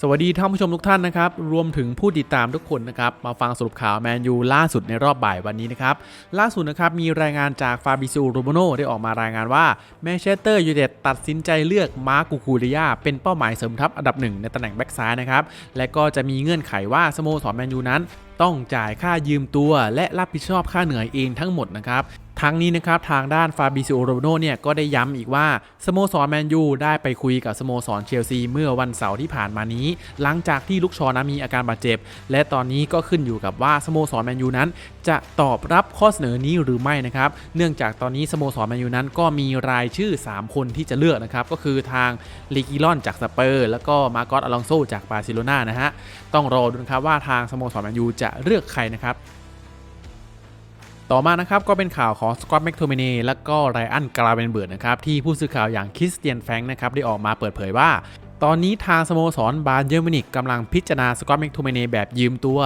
สวัสดีท่านผู้ชมทุกท่านนะครับ รวมถึงผู้ติดตามทุกคนนะครับ มาฟังสรุปข่าวแมนยูล่าสุดในรอบบ่ายวันนี้นะครับ ล่าสุดนะครับ มีรายงานจากฟาบิซิโรโบโนได้ออกมารายงานว่าแมนเชสเตอร์ยูไนเต็ดตัดสินใจเลือกมาร์กูคูริยาเป็นเป้าหมายเสริมทัพอันดับหนึ่งในตำแหน่งแบ็กซ้ายนะครับ และก็จะมีเงื่อนไขว่าสโมสรแมนยูนั้นต้องจ่ายค่ายืมตัวและรับผิดชอบค่าเหนื่อยเองทั้งหมดนะครับ ทั้งนี้นะครับทางด้านฟาบิซิโอโรโนเนี่ยก็ได้ย้ำอีกว่าสโมสรแมนยูได้ไปคุยกับสโมสรเชลซีเมื่อวันเสาร์ที่ผ่านมานี้ หลังจากที่ลูกชอนั้นมีอาการบาดเจ็บ และตอนนี้ก็ขึ้นอยู่กับว่าสโมสรแมนยูนั้น จะตอบรับข้อเสนอนี้หรือไม่นะครับเนื่องจากตอนนี้สโมสรแมนยูนั้นก็มีรายชื่อ 3 คนที่จะเลือกนะครับก็คือทางลิกิลอนจากสเปอร์ แล้วก็มาร์กอสอลองโซจากบาร์เซโลนานะฮะต้องรอดูนะครับว่าทางสโมสรแมนยูจะเลือกใครนะครับ ต่อมานะครับก็เป็นข่าวของสกอตแมคโทมินีและก็ไรอันกราเวนเบิร์ดนะครับที่ผู้สื่อข่าวอย่างคริสเตียนแฟงค์นะครับได้ออกมาเปิดเผยว่า ตอนนี้ทางสโมสรบาเยอร์มินิกกำลังพิจารณาสกอตแมคโทมินีแบบยืมตัว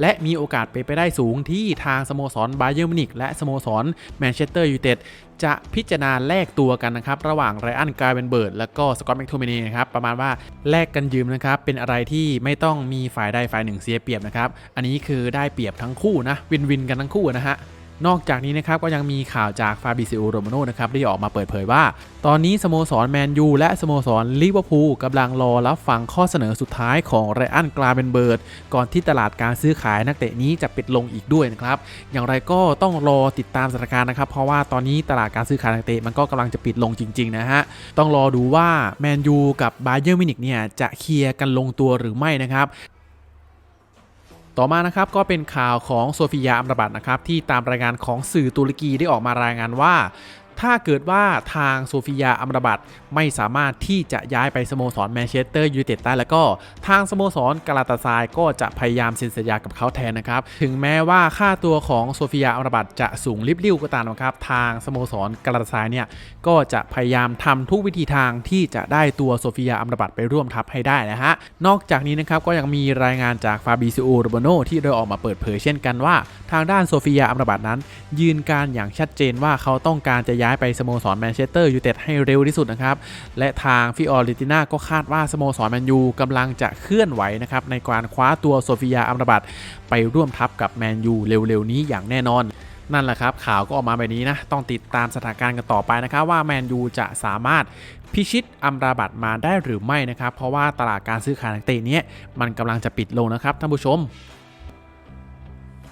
และมีโอกาสเป็นไปได้สูงที่ทางสโมสรบาเยอร์มินิกและสโมสรแมนเชสเตอร์ยูไนเต็ดจะพิจารณาแลกตัวกันนะครับ ระหว่างไรอันกราเวนเบิร์ดและก็สกอตแมคโทมินีนะครับ ประมาณว่าแลกกันยืมนะครับ เป็นอะไรที่ไม่ต้องมีฝ่ายใดฝ่ายหนึ่งเสียเปรียบนะครับ อันนี้คือได้เปรียบทั้งคู่นะ วินวินกันทั้งคู่นะฮะ นอกจากนี้นะครับก็ยังมีข่าวจากฟาบิซิโอโรมาโนนะครับได้ออกมาเปิดเผยว่า ตอนนี้สโมสรแมนยูและสโมสรลิเวอร์พูลกำลังรอรับฟังข้อเสนอสุดท้ายของไรอันกลาเบนเบิร์ด ก่อนที่ตลาดการซื้อขายนักเตะนี้จะปิดลงอีกด้วยนะครับ อย่างไรก็ต้องรอติดตามสถานการณ์นะครับ เพราะว่าตอนนี้ตลาดการซื้อขายนักเตะมันก็กำลังจะปิดลงจริงๆนะฮะต้องรอดูว่าแมนยูกับบาเยอร์มินิกเนี่ยจะเคลียร์กันลงตัวหรือไม่นะครับ ต่อมานะครับก็เป็นข่าวของโซฟิยาอัมรบัตนะครับที่ตามรายงานของสื่อตุรกีได้ออกมารายงานว่า ถ้าเกิดว่าทางโซฟิยาอัมรบัตไม่สามารถที่จะย้ายไปสโมสรแมนเชสเตอร์ยูไนเต็ดได้แล้วก็ทางสโมสรกาลาตาซายก็จะพยายามเซ็นสัญญากับเขาแทนนะครับ ถึงแม้ว่าค่าตัวของโซฟิยาอัมรบัตจะสูงลิบลิ่วก็ตามนะครับทางสโมสรกาลาตาซายเนี่ยก็จะพยายามทำทุกวิธีทางที่จะได้ตัวโซฟิยาอัมรบัตไปร่วมทัพให้ได้นะฮะนอกจากนี้นะครับก็ยังมีรายงานจากฟาบิซิโอโรโบโนที่ได้ออกมาเปิดเผยเช่นกันว่า ทางด้านโซฟิยาอัมรบัตนั้น ยืนการอย่างชัดเจนว่าเขาต้องการจะย้ายไปสโมสรแมนเชสเตอร์ยูไนเต็ดให้เร็วที่สุดนะครับ และทางฟิออริติน่าก็คาดว่าสโมสรแมนยูกำลังจะเคลื่อนไหวนะครับในการคว้าตัวโซฟิยาอัมรบัตไปร่วมทัพกับแมนยูเร็วๆนี้อย่างแน่นอนนั่นแหละครับ ข่าวก็ออกมาแบบนี้นะ ต้องติดตามสถานการณ์กันต่อไปนะครับ ว่าแมนยูจะสามารถพิชิตอัมราบัตมาได้หรือไม่นะครับ เพราะว่าตลาดการซื้อขายนักเตะนี้มันกำลังจะปิดลงนะครับท่านผู้ชม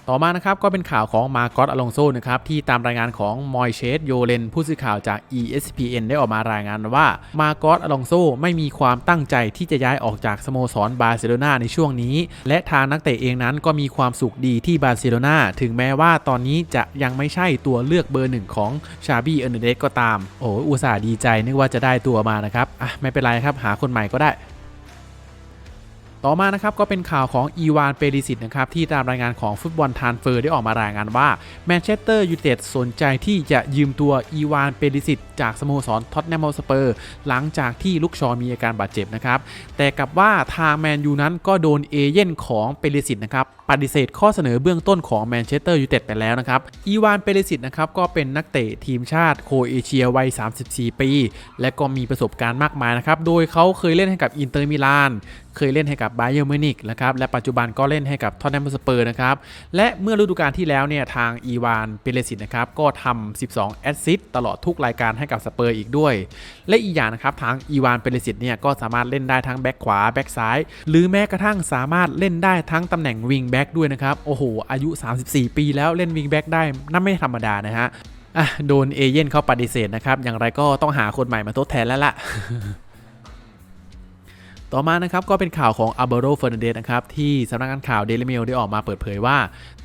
ต่อมานะครับก็เป็นข่าวของมาร์กอสอลองโซนะครับที่ตามรายงานของมอยเชสโยเลนผู้สื่อข่าวจาก ESPN ได้ออกมารายงานว่ามาร์กอสอลองโซไม่มีความตั้งใจที่จะย้ายออกจากสโมสรบาร์เซโลนาในช่วงนี้ และทางนักเตะเองนั้นก็มีความสุขดีที่บาร์เซโลนาถึงแม้ว่าตอนนี้จะยังไม่ใช่ตัวเลือกเบอร์หนึ่งของชาบี้เอเนเดสก็ตาม โอ้อุตส่าห์ดีใจนึกว่าจะได้ตัวมานะครับอะไม่เป็นไรครับหาคนใหม่ก็ได้ ต่อมานะครับก็เป็นข่าวของอีวานเปริสิตนะครับที่ตามรายงานของฟุตบอลทานเฟอร์ได้ออกมารายงานว่าแมนเชสเตอร์ยูไนเต็ดสนใจที่จะยืมตัวอีวานเปริสิตจากสโมสรท็อตแนมสเปอร์หลังจากที่ลูกชอมีอาการบาดเจ็บนะครับแต่กับว่าทางแมนยูนั้นก็โดนเอเย่นของเปริสิตนะครับปฏิเสธข้อเสนอเบื้องต้นของแมนเชสเตอร์ยูไนเต็ดไปแล้วนะครับอีวานเปริสิตนะครับก็เป็นนักเตะทีมชาติโครเอเชียวัย 34 ปี และก็มีประสบการณ์มากมายนะครับโดยเขาเคยเล่นให้กับอินเตอร์มิลาน เคยเล่นให้กับบาเยอร์มิวนิกนะครับและปัจจุบันก็เล่นให้กับทอตแนมสเปอร์นะครับและเมื่อฤดูกาลที่แล้วเนี่ยทางอีวานเปเรสิตนะครับก็ทำ12 แอสซิสต์ตลอดทุกรายการให้กับสเปอร์อีกด้วย และอีกอย่างนะครับทางอีวานเปเรสิตเนี่ยก็สามารถเล่นได้ทั้งแบ็คขวาแบ็คซ้าย หรือแม้กระทั่งสามารถเล่นได้ทั้งตำแหน่งวิงแบ็คด้วยนะครับโอ้โหอายุ 34 ปีแล้วเล่นวิงแบ็คได้นั่นไม่ธรรมดานะฮะอะโดนเอเย่นเขาปฏิเสธนะครับ อย่างไรก็ต้องหาคนใหม่มาทดแทนแล้วล่ะ ต่อมานะครับก็เป็นข่าวของอัลเบโรเฟอร์นันเดสนะครับที่สำนักงานข่าวเดลิเมลได้ออกมาเปิดเผยว่า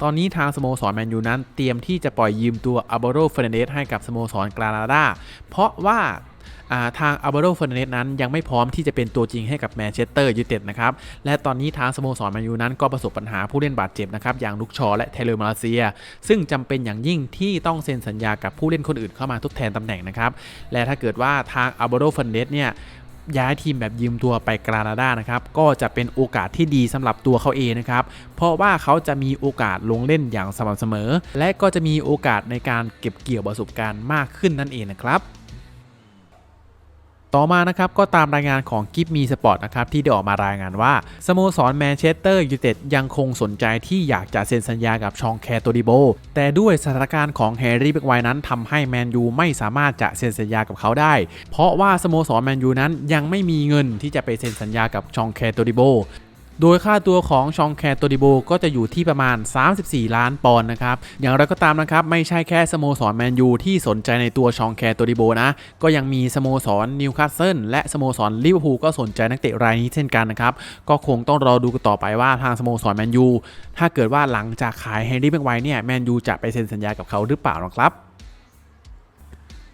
ตอนนี้ทางสโมสรแมนยูนั้นเตรียมที่จะปล่อยยืมตัวอัลเบโรเฟอร์นันเดสให้กับสโมสรกรานาดาเพราะว่าทางอัลเบโรเฟอร์นันเดสนั้นยังไม่พร้อมที่จะเป็นตัวจริงให้กับแมนเชสเตอร์ยูไนเต็ดนะครับ และตอนนี้ทางสโมสรแมนยูนั้นก็ประสบปัญหาผู้เล่นบาดเจ็บนะครับ อย่างลุกชอและเทเลอร์มาเลเซีย ซึ่งจำเป็นอย่างยิ่งที่ต้องเซ็นสัญญากับผู้เล่นคนอื่นเข้ามาทดแทนตำแหน่งนะครับ และถ้าเกิดว่าทางอัลเบโรเฟอร์นันเดสเนี่ย ย้ายทีมแบบยืมตัวไปกรานาดานะครับก็จะเป็นโอกาสที่ดีสำหรับตัวเขาเองนะครับเพราะว่าเขาจะมีโอกาสลงเล่นอย่างสม่ำเสมอ และก็จะมีโอกาสในการเก็บเกี่ยวประสบการณ์มากขึ้นนั่นเองนะครับ ต่อมานะครับก็ตามรายงานของกิฟมีสปอร์ตนะครับที่ได้ออกมารายงานว่าสโมสรแมนเชสเตอร์ยูไนเต็ดยังคงสนใจที่อยากจะเซ็นสัญญากับชองแคโตดิโบ แต่ด้วยสถานการณ์ของแฮร์รี่เบกไวน์นั้นทำให้แมนยูไม่สามารถจะเซ็นสัญญากับเขาได้ เพราะว่าสโมสรแมนยูนั้นยังไม่มีเงินที่จะไปเซ็นสัญญากับชองแคโตดิโบ โดยค่าตัวของชองแคโตดิโบก็จะอยู่ที่ประมาณ 34 ล้านปอนด์นะครับ อย่างไรก็ตามนะครับ ไม่ใช่แค่สโมสรแมนยูที่สนใจในตัวชองแคโตดิโบนะ ก็ยังมีสโมสรนิวคาสเซิลและสโมสรลิเวอร์พูลก็สนใจนักเตะรายนี้เช่นกันนะครับ ก็คงต้องรอดูกันต่อไปว่าทางสโมสรแมนยูถ้าเกิดว่าหลังจากขายแฮร์รี่แม็กไวร์เนี่ยแมนยูจะไปเซ็นสัญญากับเขาหรือเปล่านะครับ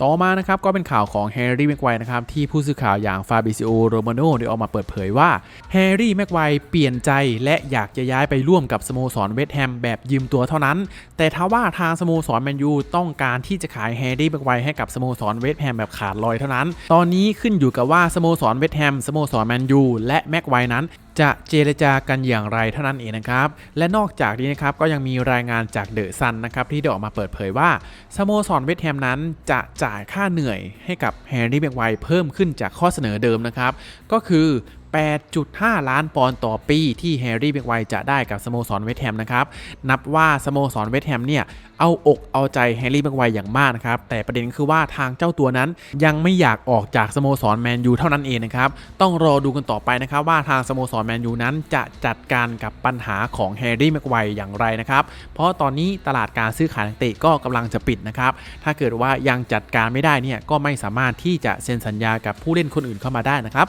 ต่อมานะครับก็เป็นข่าวของแฮร์รี่แม็กไวร์นะครับที่ผู้สื่อข่าวอย่างฟาบิซิโอโรมาโนได้ออกมาเปิดเผยว่าแฮร์รี่แม็กไวร์เปลี่ยนใจและอยากจะย้ายไปร่วมกับสโมสรเวสต์แฮมแบบยืมตัวเท่านั้น แต่ถ้าว่าทางสโมสรแมนยูต้องการที่จะขายแฮร์รี่แม็กไวร์ให้กับสโมสรเวสต์แฮมแบบขาดลอยเท่านั้น ตอนนี้ขึ้นอยู่กับว่าสโมสรเวสต์แฮมสโมสรแมนยูและแม็กไวร์นั้น จะเจรจากันอย่างไรเท่านั้นเองนะครับ และนอกจากนี้นะครับก็ยังมีรายงานจากเดอะซันนะครับที่ได้ออกมาเปิดเผยว่าสโมสรเวสต์แฮมนั้นจะจ่ายค่าเหนื่อยให้กับแฮร์รี่แม็กไวร์เพิ่มขึ้นจากข้อเสนอเดิมนะครับ ก็คือ 8.5 ล้านปอนด์ต่อปีที่แฮร์รี่แม็กไวร์จะได้กับสโมสรเวสต์แฮมนะครับ นับว่าสโมสรเวสต์แฮมเนี่ย เอาอกเอาใจแฮร์รี่แม็กไวร์อย่างมากนะครับ แต่ประเด็นคือว่าทางเจ้าตัวนั้นยังไม่อยากออกจากสโมสรแมนยูเท่านั้นเองนะครับ ต้องรอดูกันต่อไปนะครับว่าทางสโมสรแมนยูนั้นจะจัดการกับปัญหาของแฮร์รี่แม็กไวร์อย่างไรนะครับ เพราะตอนนี้ตลาดการซื้อขายนักเตะก็กำลังจะปิดนะครับ ถ้าเกิดว่ายังจัดการไม่ได้เนี่ยก็ไม่สามารถที่จะเซ็นสัญญากับผู้เล่นคนอื่นเข้ามาได้นะครับ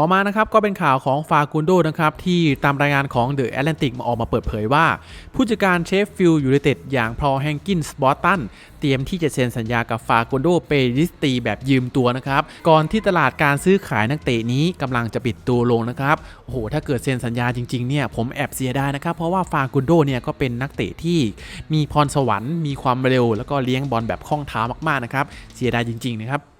ต่อมานะครับก็เป็นข่าวของฟากุนโดนะครับที่ตามรายงานของเดอะแอตแลนติกมาออกมาเปิดเผยว่า ผู้จัดการเชฟฟิลด์ยูไนเต็ดอย่างพอแฮงกินส์บอสตันเตรียมที่จะเซ็นสัญญากับฟากุนโดเปริสตีแบบยืมตัวนะครับ ก่อนที่ตลาดการซื้อขายนักเตะนี้กำลังจะปิดตัวลงนะครับโอ้โหถ้าเกิดเซ็นสัญญาจริงๆเนี่ยผมแอบเสียดายนะครับ เพราะว่าฟากุนโดเนี่ยก็เป็นนักเตะที่มีพรสวรรค์ มีความเร็ว แล้วก็เลี้ยงบอลแบบคล่องเท้ามากๆนะครับเสียดายจริงๆนะครับ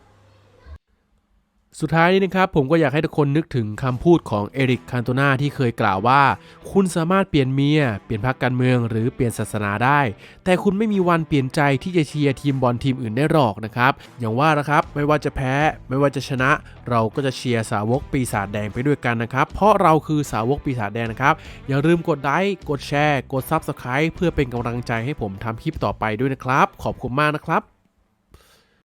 สุดท้ายนี้นะครับผมก็อยากให้ทุกคนนึกถึงคำพูดของเอริกคันโตนาที่เคยกล่าวว่า คุณสามารถเปลี่ยนเมีย เปลี่ยนพรรคการเมือง หรือเปลี่ยนศาสนาได้ แต่คุณไม่มีวันเปลี่ยนใจที่จะเชียร์ทีมบอลทีมอื่นได้หรอกนะครับ อย่างว่านะครับไม่ว่าจะแพ้ไม่ว่าจะชนะ เราก็จะเชียร์สาวกปีศาจแดงไปด้วยกันนะครับ เพราะเราคือสาวกปีศาจแดงนะครับ อย่าลืมกดไลค์กดแชร์ กด Subscribe เพื่อเป็นกำลังใจให้ผมทำคลิปต่อไปด้วยนะครับ ขอบคุณมากนะครับ